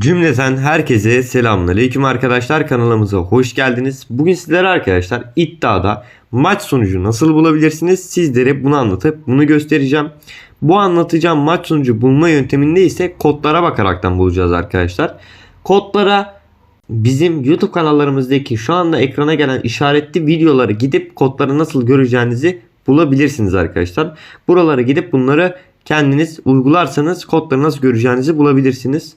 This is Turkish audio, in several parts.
Cümleten herkese selamünaleyküm arkadaşlar kanalımıza hoş geldiniz. Bugün sizlere arkadaşlar iddiada maç sonucu nasıl bulabilirsiniz sizlere bunu anlatıp bunu göstereceğim. Bu anlatacağım maç sonucu bulma yönteminde ise kodlara bakaraktan bulacağız arkadaşlar. Kodlara bizim YouTube kanallarımızdaki şu anda ekrana gelen işaretli videoları gidip kodları nasıl göreceğinizi bulabilirsiniz arkadaşlar. Buralara gidip bunları kendiniz uygularsanız kodları nasıl göreceğinizi bulabilirsiniz.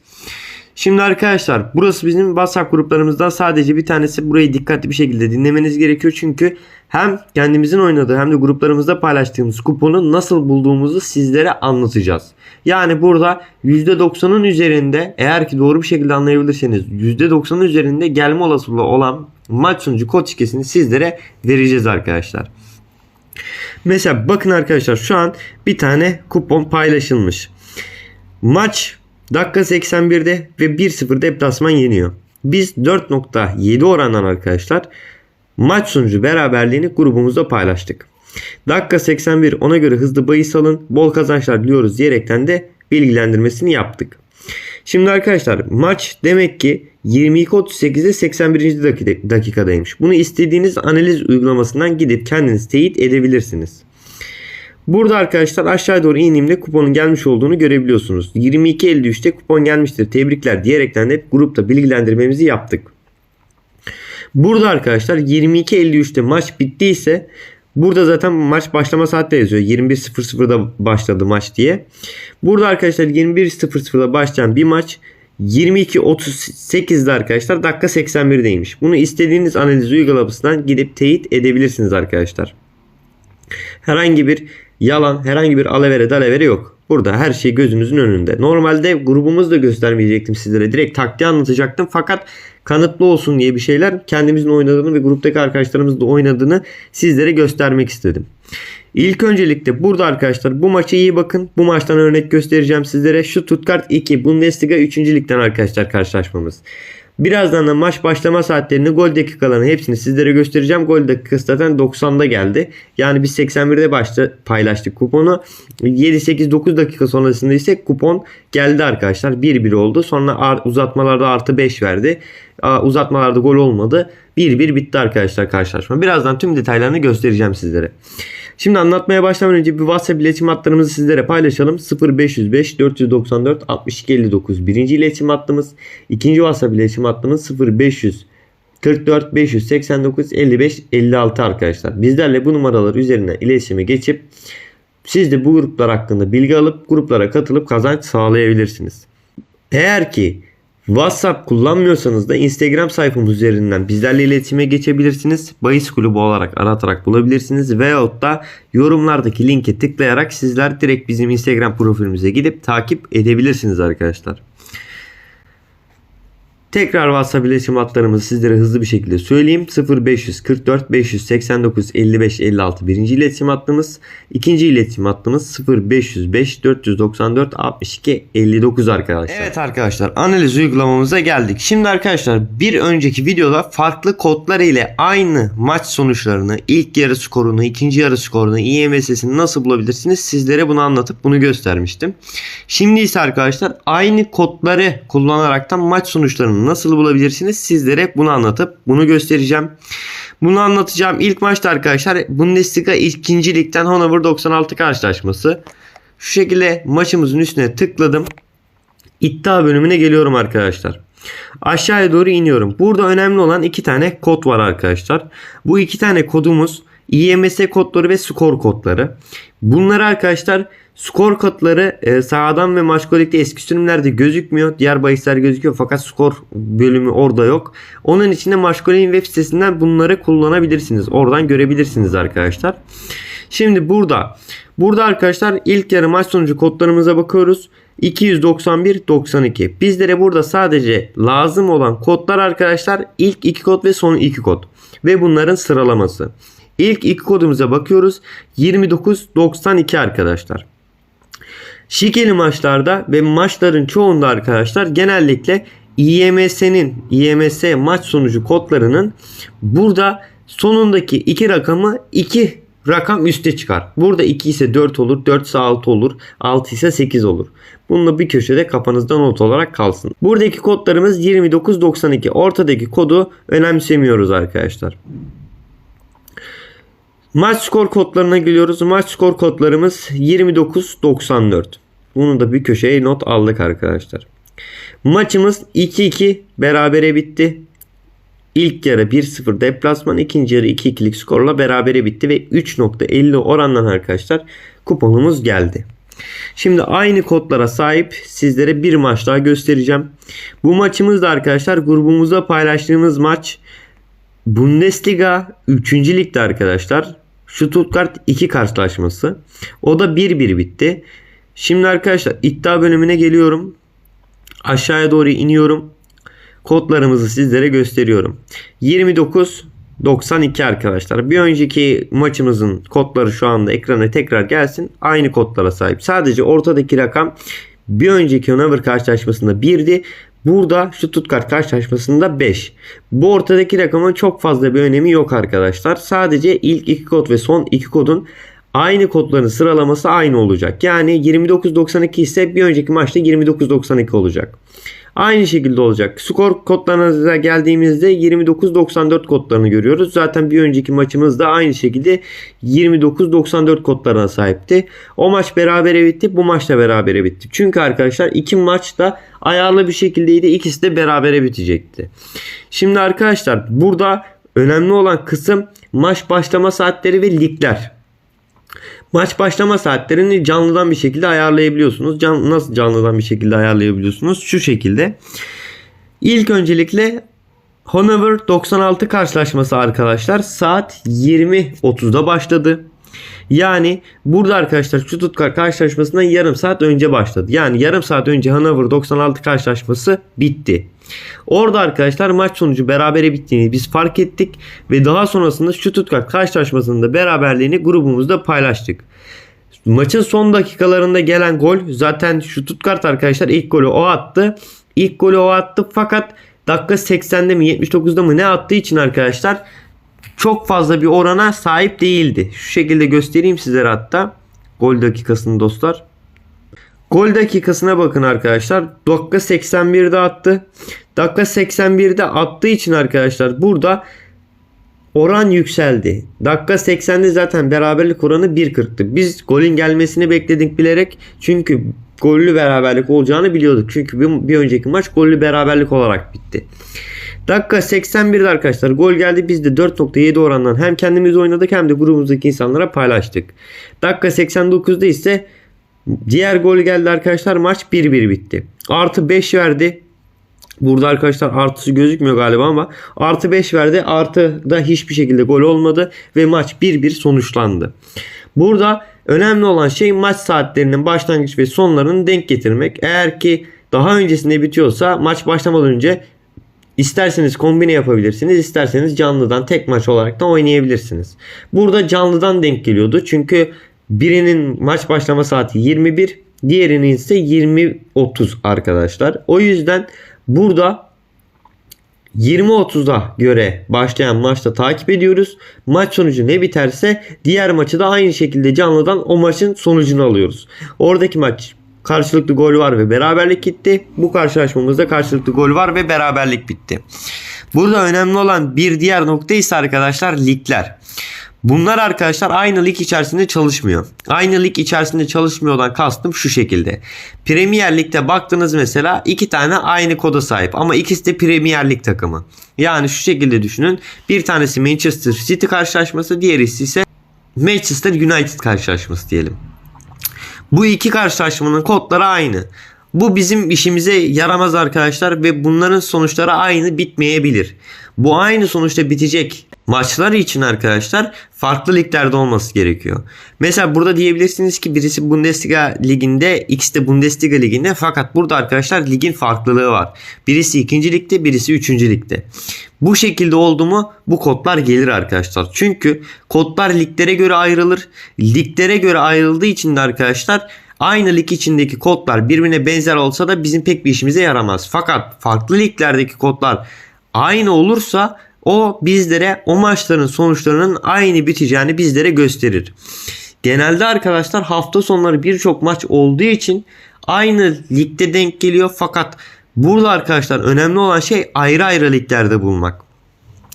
Şimdi arkadaşlar burası bizim WhatsApp gruplarımızdan sadece bir tanesi. Burayı dikkatli bir şekilde dinlemeniz gerekiyor. Çünkü hem kendimizin oynadığı hem de gruplarımızda paylaştığımız kuponu nasıl bulduğumuzu sizlere anlatacağız. Yani burada %90'ın üzerinde eğer ki doğru bir şekilde anlayabilirseniz %90'ın üzerinde gelme olasılığı olan maç sonucu kod şifresini sizlere vereceğiz arkadaşlar. Mesela bakın arkadaşlar şu an bir tane kupon paylaşılmış. Maç dakika 81'de ve 1-0 deplasman yeniyor. Biz 4.7 orandan arkadaşlar maç sonucu beraberliğini grubumuzda paylaştık. Dakika 81 ona göre hızlı bahis alın bol kazançlar diliyoruz diyerekten de bilgilendirmesini yaptık. Şimdi arkadaşlar maç demek ki 22.38'de 81. dakika- dakikadaymış. Bunu istediğiniz analiz uygulamasından gidip kendiniz teyit edebilirsiniz. Burada arkadaşlar aşağı doğru indiğimde kuponun gelmiş olduğunu görebiliyorsunuz. 22.53'te kupon gelmiştir. Tebrikler diyerekten de grupta bilgilendirmemizi yaptık. Burada arkadaşlar 22.53'te maç bittiyse burada zaten maç başlama saatte yazıyor. 21.00'da başladı maç diye. Burada arkadaşlar 21.00'da başlayan bir maç 22.38'de arkadaşlar dakika 81'deymiş. Bunu istediğiniz analiz uygulamasından gidip teyit edebilirsiniz arkadaşlar. Herhangi bir yalan, herhangi bir alavere dalavere yok. Burada her şey gözünüzün önünde. Normalde grubumuzda göstermeyecektim sizlere. Direkt taktiği anlatacaktım. Fakat kanıtlı olsun diye bir şeyler kendimizin oynadığını ve gruptaki arkadaşlarımızın da oynadığını sizlere göstermek istedim. İlk öncelikle burada arkadaşlar bu maça iyi bakın. Bu maçtan örnek göstereceğim sizlere. Şu Stuttgart 2 Bundesliga 3. ligden arkadaşlar karşılaşmamız. Birazdan da maç başlama saatlerini gol dakikalarını hepsini sizlere göstereceğim. Gol dakikası zaten 90'da geldi. Yani biz 81'de başta paylaştık kuponu. 7-8-9 dakika sonrasında ise kupon geldi arkadaşlar. 1-1 oldu. Sonra ar- uzatmalarda artı 5 verdi. Uzatmalarda gol olmadı. 1-1 bitti arkadaşlar karşılaşma. Birazdan tüm detaylarını göstereceğim sizlere. Şimdi anlatmaya başlamadan önce bir WhatsApp iletişim hatlarımızı sizlere paylaşalım. 0505 494 62 59 birinci iletişim hattımız. İkinci WhatsApp iletişim hattımız 0500 44 589 55 56 arkadaşlar. Bizlerle bu numaralar üzerinden iletişime geçip siz de bu gruplar hakkında bilgi alıp gruplara katılıp kazanç sağlayabilirsiniz. Eğer ki WhatsApp kullanmıyorsanız da Instagram sayfamız üzerinden bizlerle iletişime geçebilirsiniz. Bayis kulübü olarak aratarak bulabilirsiniz. Veyahut da yorumlardaki linke tıklayarak sizler direkt bizim Instagram profilimize gidip takip edebilirsiniz arkadaşlar. Tekrar WhatsApp iletişim hatlarımızı sizlere hızlı bir şekilde söyleyeyim. 0544 589 55 56 birinci iletişim hattımız. İkinci iletişim hattımız 0505 494 62 59 arkadaşlar. Evet arkadaşlar analiz uygulamamıza geldik. Şimdi arkadaşlar bir önceki videoda farklı kodlar ile aynı maç sonuçlarını, ilk yarı skorunu, ikinci yarı skorunu, IMS'sini nasıl bulabilirsiniz sizlere bunu anlatıp bunu göstermiştim. Şimdi ise arkadaşlar aynı kodları kullanaraktan maç sonuçlarını nasıl bulabilirsiniz sizlere bunu anlatıp bunu göstereceğim. Bunu anlatacağım ilk maçta arkadaşlar Bundesliga 2. Lig'den Hannover 96 karşılaşması. Şu şekilde maçımızın üstüne tıkladım. İddia bölümüne geliyorum arkadaşlar. Aşağıya doğru iniyorum. Burada önemli olan iki tane kod var arkadaşlar. Bu iki tane kodumuz IMS kodları ve skor kodları. Bunlar arkadaşlar skor kodları e, sağdan ve maçkolikte eski sürümlerde gözükmüyor. Diğer bahisler gözüküyor fakat skor bölümü orada yok. Onun için de Maçkolik'in web sitesinden bunları kullanabilirsiniz. Oradan görebilirsiniz arkadaşlar. Şimdi burada burada arkadaşlar ilk yarı maç sonucu kodlarımıza bakıyoruz. 291 92. Bizlere burada sadece lazım olan kodlar arkadaşlar ilk iki kod ve son iki kod ve bunların sıralaması. İlk iki kodumuza bakıyoruz. 29 92 arkadaşlar. Şikeli maçlarda ve maçların çoğunda arkadaşlar genellikle IMS'nin IMS maç sonucu kodlarının burada sonundaki iki rakamı 2 rakam üste çıkar. Burada 2 ise 4 olur, 4 ise 6 olur, 6 ise 8 olur. Bunu da bir köşede kafanızda not olarak kalsın. Buradaki kodlarımız 2992. Ortadaki kodu önemsemiyoruz arkadaşlar. Maç skor kodlarına geliyoruz. Maç skor kodlarımız 2994. Bunu da bir köşeye not aldık arkadaşlar. Maçımız 2-2 berabere bitti. İlk yarı 1-0 deplasman, ikinci yarı 2-2'lik skorla berabere bitti ve 3.50 orandan arkadaşlar kuponumuz geldi. Şimdi aynı kodlara sahip sizlere bir maç daha göstereceğim. Bu maçımız da arkadaşlar grubumuzda paylaştığımız maç Bundesliga 3. ligde arkadaşlar. Stuttgart 2 karşılaşması. O da 1-1 bitti. Şimdi arkadaşlar iddia bölümüne geliyorum. Aşağıya doğru iniyorum. Kodlarımızı sizlere gösteriyorum. 29 92 arkadaşlar. Bir önceki maçımızın kodları şu anda ekrana tekrar gelsin. Aynı kodlara sahip. Sadece ortadaki rakam bir önceki Hanover karşılaşmasında 1'di. Burada Stuttgart karşılaşmasında 5. Bu ortadaki rakamın çok fazla bir önemi yok arkadaşlar. Sadece ilk iki kod ve son iki kodun aynı kodların sıralaması aynı olacak. Yani 29.92 ise bir önceki maçta 29.92 olacak. Aynı şekilde olacak. Skor kodlarına geldiğimizde 29.94 kodlarını görüyoruz. Zaten bir önceki maçımız da aynı şekilde 29.94 kodlarına sahipti. O maç berabere bitti. Bu maç da berabere bitti. Çünkü arkadaşlar iki maç da ayarlı bir şekildeydi. İkisi de berabere bitecekti. Şimdi arkadaşlar burada önemli olan kısım maç başlama saatleri ve ligler. Maç başlama saatlerini canlıdan bir şekilde ayarlayabiliyorsunuz. Can, nasıl canlıdan bir şekilde ayarlayabiliyorsunuz? Şu şekilde. İlk öncelikle Hanover 96 karşılaşması arkadaşlar saat 20.30'da başladı. Yani burada arkadaşlar Stuttgart karşılaşmasından yarım saat önce başladı. Yani yarım saat önce Hanover 96 karşılaşması bitti. Orada arkadaşlar maç sonucu berabere bittiğini biz fark ettik ve daha sonrasında Stuttgart karşılaşmasında beraberliğini grubumuzda paylaştık. Maçın son dakikalarında gelen gol zaten Stuttgart arkadaşlar ilk golü o attı. İlk golü o attı fakat dakika 80'de mi 79'da mı ne attığı için arkadaşlar çok fazla bir orana sahip değildi. Şu şekilde göstereyim sizlere hatta gol dakikasını dostlar. Gol dakikasına bakın arkadaşlar. Dakika 81'de attı. Dakika 81'de attığı için arkadaşlar burada oran yükseldi. Dakika 80'de zaten beraberlik oranı 1.40'tı. Biz golün gelmesini bekledik bilerek. Çünkü gollü beraberlik olacağını biliyorduk. Çünkü bir, bir önceki maç gollü beraberlik olarak bitti. Dakika 81'de arkadaşlar gol geldi. Biz de 4.7 orandan hem kendimiz oynadık hem de grubumuzdaki insanlara paylaştık. Dakika 89'da ise diğer gol geldi arkadaşlar. Maç 1-1 bitti. Artı 5 verdi. Burada arkadaşlar artısı gözükmüyor galiba ama artı 5 verdi. Artı da hiçbir şekilde gol olmadı ve maç 1-1 sonuçlandı. Burada önemli olan şey maç saatlerinin başlangıç ve sonlarını denk getirmek. Eğer ki daha öncesinde bitiyorsa maç başlamadan önce İsterseniz kombine yapabilirsiniz. isterseniz canlıdan tek maç olarak da oynayabilirsiniz. Burada canlıdan denk geliyordu. Çünkü birinin maç başlama saati 21, diğerinin ise 20.30 arkadaşlar. O yüzden burada 20.30'a göre başlayan maçta takip ediyoruz. Maç sonucu ne biterse diğer maçı da aynı şekilde canlıdan o maçın sonucunu alıyoruz. Oradaki maç karşılıklı gol var ve beraberlik gitti. Bu karşılaşmamızda karşılıklı gol var ve beraberlik bitti. Burada önemli olan bir diğer nokta ise arkadaşlar ligler. Bunlar arkadaşlar aynı lig içerisinde çalışmıyor. Aynı lig içerisinde çalışmıyordan kastım şu şekilde. Premier Lig'de baktınız mesela iki tane aynı koda sahip ama ikisi de Premier Lig takımı. Yani şu şekilde düşünün. Bir tanesi Manchester City karşılaşması, diğeri ise Manchester United karşılaşması diyelim. Bu iki karşılaşmanın kodları aynı. Bu bizim işimize yaramaz arkadaşlar ve bunların sonuçları aynı bitmeyebilir. Bu aynı sonuçta bitecek maçlar için arkadaşlar farklı liglerde olması gerekiyor. Mesela burada diyebilirsiniz ki birisi Bundesliga liginde, ikisi de Bundesliga liginde fakat burada arkadaşlar ligin farklılığı var. Birisi ikinci ligde, birisi üçüncü ligde. Bu şekilde oldu mu bu kodlar gelir arkadaşlar. Çünkü kodlar liglere göre ayrılır. Liglere göre ayrıldığı için de arkadaşlar aynı lig içindeki kodlar birbirine benzer olsa da bizim pek bir işimize yaramaz. Fakat farklı liglerdeki kodlar aynı olursa O bizlere o maçların sonuçlarının aynı biteceğini bizlere gösterir. Genelde arkadaşlar hafta sonları birçok maç olduğu için aynı ligde denk geliyor fakat burada arkadaşlar önemli olan şey ayrı ayrı liglerde bulmak.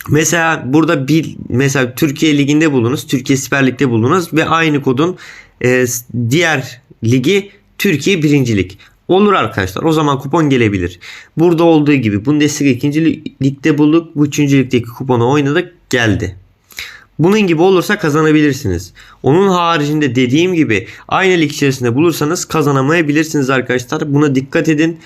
Mesela burada bir mesela Türkiye liginde bulunuz, Türkiye Süper Lig'de bulunuz ve aynı kodun e, diğer ligi Türkiye birincilik. Olur arkadaşlar o zaman kupon gelebilir. Burada olduğu gibi Bundesliga 2. ligde bulduk. Bu 3. ligdeki kuponu oynadık geldi. Bunun gibi olursa kazanabilirsiniz. Onun haricinde dediğim gibi aynı lig içerisinde bulursanız kazanamayabilirsiniz arkadaşlar. Buna dikkat edin.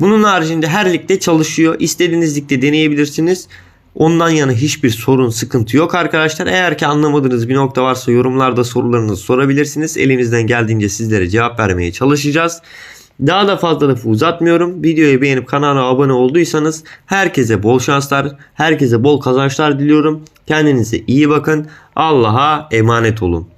Bunun haricinde her ligde çalışıyor. İstediğiniz ligde deneyebilirsiniz. Ondan yana hiçbir sorun, sıkıntı yok arkadaşlar. Eğer ki anlamadığınız bir nokta varsa yorumlarda sorularınızı sorabilirsiniz. Elimizden geldiğince sizlere cevap vermeye çalışacağız. Daha da fazla lafı uzatmıyorum. Videoyu beğenip kanala abone olduysanız herkese bol şanslar, herkese bol kazançlar diliyorum. Kendinize iyi bakın. Allah'a emanet olun.